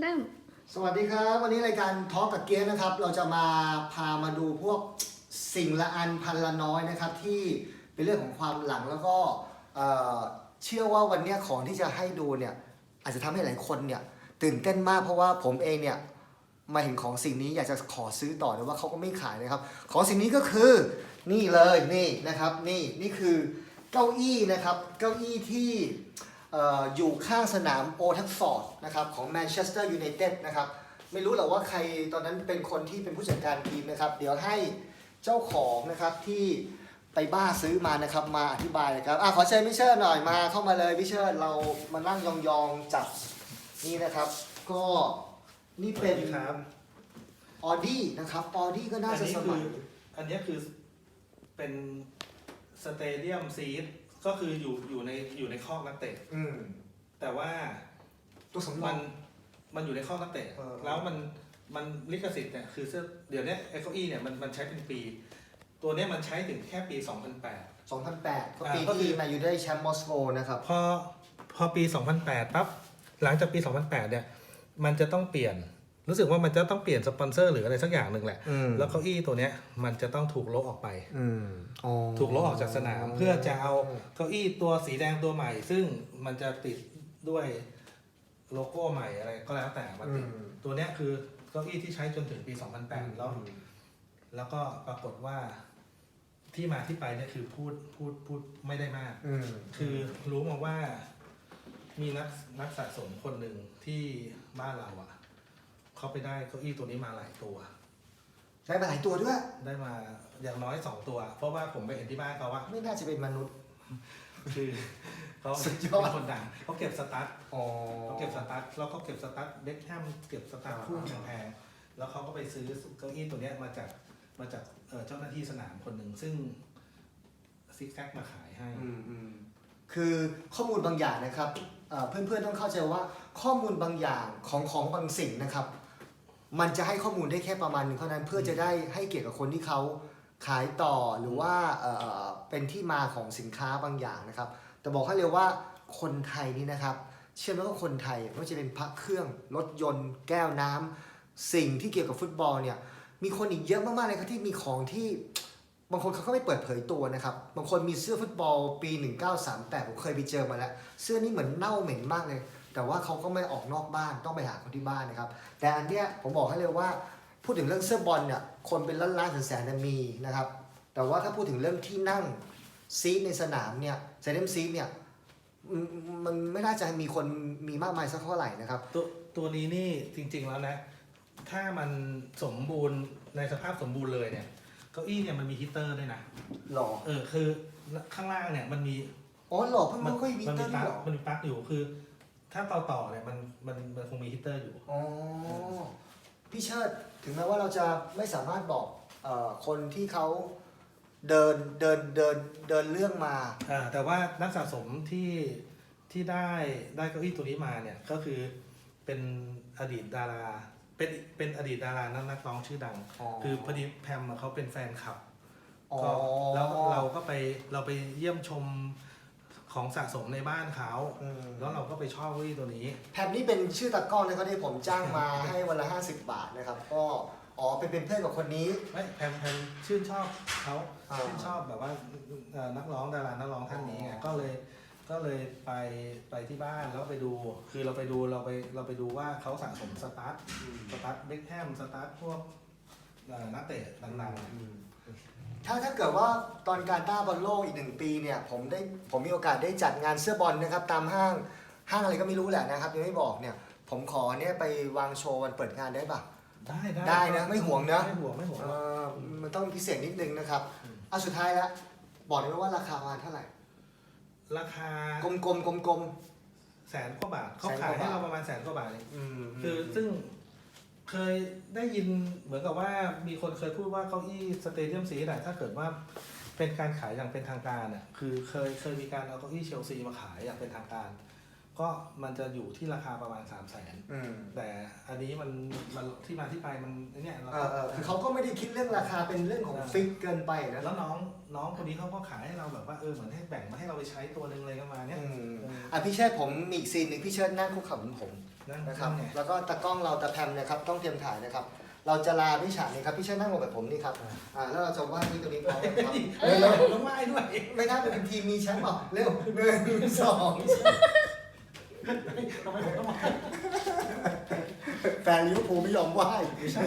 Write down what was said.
เริ่ม สวัสดีครับ วันนี้รายการทอ k กับเกียร์นะครับ เราจะมาพามาดูพวกสิ่งละอันพันละน้อยนะครับ ที่เป็นเรื่องของความหลังแล้วก็เอ่อเชื่อว่าวันเนี้ยของที่จะให้ดูเนี่ยอาจจะทำให้หลายคนเนี่ยตื่นเต้นมากเพราะว่าผมเองเนี่ยมาเห็นของสิ่งนี้อยากจะขอซื้อต่อแต่ว่าเขาก็ไม่ขายนะครับ ของสิ่งนี้ก็คือนี่เลยนี่นะครับนี่นี่คือเก้าอี้นะครับ เก้าอี้ที่ อ่ออยู่ข้างสนามโอทัฟฟอร์ดนะครับของแมนเชสเตอร์ยูไนเต็ดนะครับไม่รู้หรอกว่าใครตอนนั้นเป็นคนที่เป็นผู้จัดการทีมนะครับ เดี๋ยวให้เจ้าของนะครับที่ไปบ้าซื้อมานะครับมาอธิบายนะครับอะขอเชิญพี่เชิดหน่อยมาเข้ามาเลยพี่เชิดเรามานั่งยองๆจับนี่นะครับ ก็นี่เป็นสวัสดีครับออดี้นะครับออดี้ก็น่าอันจะนี้สคืมัอยอันนี้คือเป็นสเตเดียมซีท ก็คืออยู่อยู่ในอยู่ในคอกนักเตะ อืมแต่ว่าตัวสำรมัองนมันอยู่ในคอกนักเตะ เออ แล้วมันมันลิขสิทธิ์เนี่ยคือเสื้อเดี๋ยวเนี้ไอ้เก้าอี้เนี่ยมันมันใช้เป็นปี ตัวเนี้ยมันใช้ถึงแค่ปี 2008 2008ก็อ่าปีก็คือ ที่แมนยูได้แชมป์มอสโกนะครับพอพอปี 2008ปั๊บหลังจากปี 2008 เนี่ย มันจะต้องเปลี่ยน รู้สึกว่ามันจะต้องเปลี่ยนสปอนเซอร์หรืออะไรสักอย่างหนึ่งแหละ อืมแล้วเก้าอี้ตัวเนี้ยมันจะต้องถูกลบออกไป อืมอ๋อถูกลบออกจากสนาม เพื่อจะเอาเก้าอี้ตัวสีแดงตัวใหม่ ซึ่งมันจะติดด้วยโลโก้ใหม่อะไรก็แล้วแต่มาติดอืมตัวเนี้ยคือเก้าอี้ที่ใช้จนถึงปี 2008 แล้ว แล้วก็ปรากฏว่าที่มาที่ไปเนี่ยคือพูดพูดพูดไม่ได้มาก อืมคือรู้มาว่ามีนักนักสะสมคนหนึ่งที่บ้านเราอะ เขาไปได้เก้าอี้ตัวนี้มาหลายตัว ได้มาหลายตัวด้วย ได้มาอย่างน้อยสองตัว เพราะว่าผมไปเห็นที่บ้านเขาว่า ไม่น่าจะเป็นมนุษย์ คือเขาสุดยอด เป็นคนดังเขาเก็บสตาร์ทอ๋อเขาเก็บสตาร์ทแล้วเขาเก็บสตาร์ทเบ็คแฮมเก็บสตาร์ทอ่าคู่แพงๆแล้วเขาก็ไปซื้อเก้าอี้ตัวเนี้ยมาจากมาจากเอ่อเจ้าหน้าที่สนามคนหนึ่งซึ่งซิกแซกมาขายให้ อืมอืมคือข้อมูลบางอย่างนะครับเอ่อเพื่อนๆต้องเข้าใจว่าข้อมูลบางอย่างของของบางสิ่งนะครับ มันจะให้ข้อมูลได้แค่ประมาณหนึงเท่านั้นเพื่อจะได้ให้เกี่ยวกับคนที่เขาขายต่อหรือว่าเอ่อเป็นที่มาของสินค้าบางอย่างนะครับ แต่บอกให้เลยว่าคนไทยนี่นะครับ เชื่อไหมว่าคนไทยไม่ว่าจะเป็นพระเครื่องรถยนต์ แก้วน้ำสิ่งที่เกี่ยวกับฟุตบอลเนี่ยมีคนอีกเยอะมากๆเลยครับที่มีของที่บางคนเขาก็ไม่เปิดเผยตัวนะครับ บางคนมีเสื้อฟุตบอลปี 1938 ผมเคยไปเจอมาแล้ว เสื้อนี้เหมือนเน่าเหม็นมากเลย แต่ว่าเขาก็ไม่ออกนอกบ้านต้องไปหาคนที่บ้านนะครับ แต่อันเนี้ยผมบอกให้เลยว่าพูดถึงเรื่องเสื้อบอลเนี่ยคนเป็นล้านล้านๆแสนๆเนี่ยมีนะครับ แต่ว่าถ้าพูดถึงเรื่องที่นั่งซีทในสนามเนี่ยเซเดมซีทเนี่ยอืมมันไม่น่าจะมีคนมีมากมายสักเท่าไหร่นะครับ ตัวตัวนี้นี่จริง ๆแล้วนะ ถ้ามันสมบูรณ์ในสภาพสมบูรณ์เลยเนี่ยเก้าอี้เนี่ยมันมีฮีตเตอร์ด้วยนะหล่อเออคือข้างล่างเนี่ยมันมีอ๋อหล่อเพิ่งมัไม่ค่อยมีมันเตอมีร์ปลั๊หกรอมันมีปลั๊กอยู่คือ ถ้าต่อต่อๆเนี่ยมันมันมันคงมีฮีตเตอร์อยู่ อ๋อพี่เชิดถึงแม้ว่าเราจะไม่สามารถบอกเออคนที่เขาเดินเดินเดินเดินเรื่องมา อ่าแต่ว่านักสะสมที่ที่ได้ได้เก้าอี้ตัวนี้มาเนี่ยก็คือเป็นอดีตดารา เป็นเป็นอดีตดารานักนักร้องชื่อดัง อ๋อ คือพอดีแพมอะเขาเป็นแฟนคลับอ๋อก็แล้วเราก็ไปเราไปเยี่ยมชม ของสะสมในบ้านเขาอืมแล้วเราก็ไปชอบเก้าอี้ตัวนี้แพมนี่เป็นชื่อตะกร้อนะครับที่ผมจ้างมาให้วันละ 50 บาทนะครับ ก็อ๋อเป็นเป็นเพื่อนกับคนนี้ ไม่แพมแพมชื่นชอบเขาอ่าชื่นชอบแบบว่าเอ่อนักร้องดารานักร้องท่านนี้ไงอ๋อ ก็เลยก็เลยไปไปที่บ้านแล้วไปดู คือเราไปดูเราไปเราไปดูว่าเขาสะสมสตาร์ทสตาร์ทเบคแฮมสตาร์ทพวกเอ่อนักเตะดังอืม ถ้าถ้าเกิดว่าตอนการต้าบอลโลกอีกหนึ่งปีเนี่ยผมได้ผมมีโอกาสได้จัดงานเสื้อบอลนะครับตามห้างห้างอะไรก็ไม่รู้แหละนะครับยังไม่บอกเนี่ยผมขอเนี่ยไปวางโชว์วันเปิดงานได้ปะๆได้ได้ได้นะไม่ห่วงนะ ไม่ห่วงไม่ห่วง เออมันต้องพิเศษนิดนึงนะครับอืมเอาสุดท้ายแล้วบอกได้ไหมว่าราคาประมาณเท่าไหร่ราคากลมๆกลมแสนกว่าบาทเขาแสนกขายว่าบาทให้เราประมาณแสนกว่าบาทเองๆอืมคือซึ่ง เคยได้ยินเหมือนกับว่ามีคนเคยพูดว่าเก้าอี้สเตเดียมสีไหนถ้าเกิดว่าเป็นการขายอย่างเป็นทางการอะคือเคยเคยมีการเอาเก้าอี้เชลซีมาขายอย่างเป็นทางการ ก็มันจะอยู่ที่ราคาประมาณ3 0 0แสนอืมแต่อันนี้มันมันที่มาที่ไปมันเนี่ยเราเออเออคือเขาก็ไม่ได้คิดเรื่องราคาเป็นเรื่องของฟิกเกินไปนะแล้วน้องน้องคนนี้เขาก็ขายให้เราแบบว่าเออเหมือนให้แบ่งมาให้เราไปใช้ตัวหนึ่งอะไรประมาณเนี้ยอืมอะพี่เชิดผมมีอีกซีนหนึ่งพี่เชิดนั่งคุกเข่าบนผม นั่นนะครับไงแล้วก็ตากล้องเราตะแพมนะครับต้องเตรียมถ่ายนะครับ เราจะลาพี่ฉากนี้ครับพี่เชิดนั่งลงแบบผมนี่ครับอ่าแล้วเราจะว่านี่ตรงนี้พร้อมกันครับเฮ้ยเราต้องไหว้ด้วยไม่น่าเป็นทีมมีแชมป์บอกเร็วหนึ่งสอง ทำไมผมต้องไหว้แฟนลิเวอร์พูลไม่ยอมไหว้